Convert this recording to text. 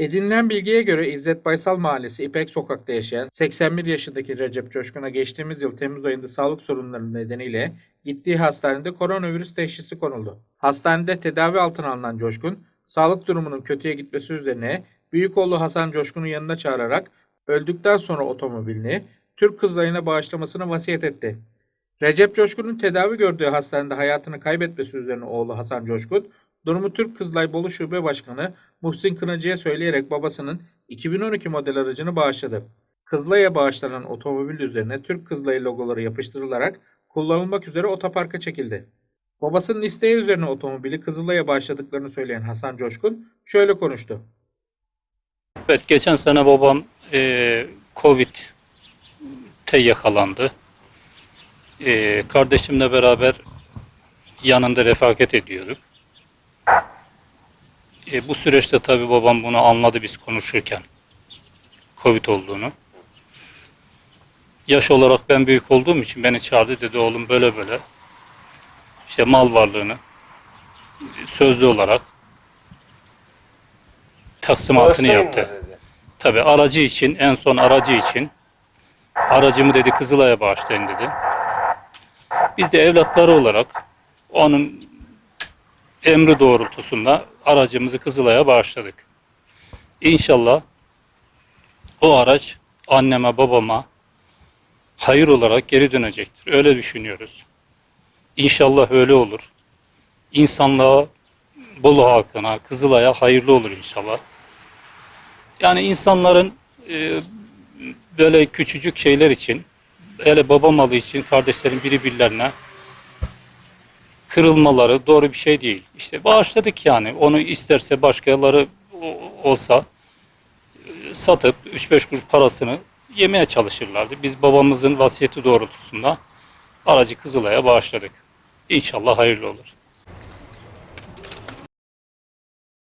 Edinilen bilgiye göre İzzet Baysal Mahallesi İpek Sokak'ta yaşayan 81 yaşındaki Recep Coşkun'a geçtiğimiz yıl Temmuz ayında sağlık sorunları nedeniyle gittiği hastanede koronavirüs teşhisi konuldu. Hastanede tedavi altına alınan Coşkun, sağlık durumunun kötüye gitmesi üzerine büyük oğlu Hasan Coşkun'u yanına çağırarak öldükten sonra otomobilini Türk kızlarına bağışlamasını vasiyet etti. Recep Coşkun'un tedavi gördüğü hastanede hayatını kaybetmesi üzerine oğlu Hasan Coşkun, durumu Türk Kızılay Bolu Şube Başkanı Muhsin Kınacı'ya söyleyerek babasının 2012 model aracını bağışladı. Kızılay'a bağışlanan otomobil üzerine Türk Kızılayı logoları yapıştırılarak kullanılmak üzere otoparka çekildi. Babasının isteği üzerine otomobili Kızılay'a bağışladıklarını söyleyen Hasan Coşkun şöyle konuştu. Evet, geçen sene babam e, Covid'te yakalandı. E, kardeşimle beraber yanında refakat ediyorum. E, bu süreçte tabii babam bunu anladı biz konuşurken. Covid olduğunu. Yaş olarak ben büyük olduğum için beni çağırdı dedi oğlum böyle böyle. İşte mal varlığını sözlü olarak taksimatını yaptı. Tabii aracı için, en son aracı için aracımı dedi Kızılay'a bağışlayın dedi. Biz de evlatları olarak onun emri doğrultusunda aracımızı Kızılay'a bağışladık. İnşallah o araç anneme babama hayır olarak geri dönecektir. Öyle düşünüyoruz. İnşallah öyle olur. İnsanlığa, Bolu halkına, Kızılay'a hayırlı olur inşallah. Yani insanların e, böyle küçücük şeyler için, hele baba malı için kardeşlerin birbirlerine kırılmaları doğru bir şey değil. İşte bağışladık yani. Onu isterse başkaları olsa e, satıp 3-5 kuruş parasını yemeye çalışırlardı. Biz babamızın vasiyeti doğrultusunda aracı Kızılay'a bağışladık. İnşallah hayırlı olur.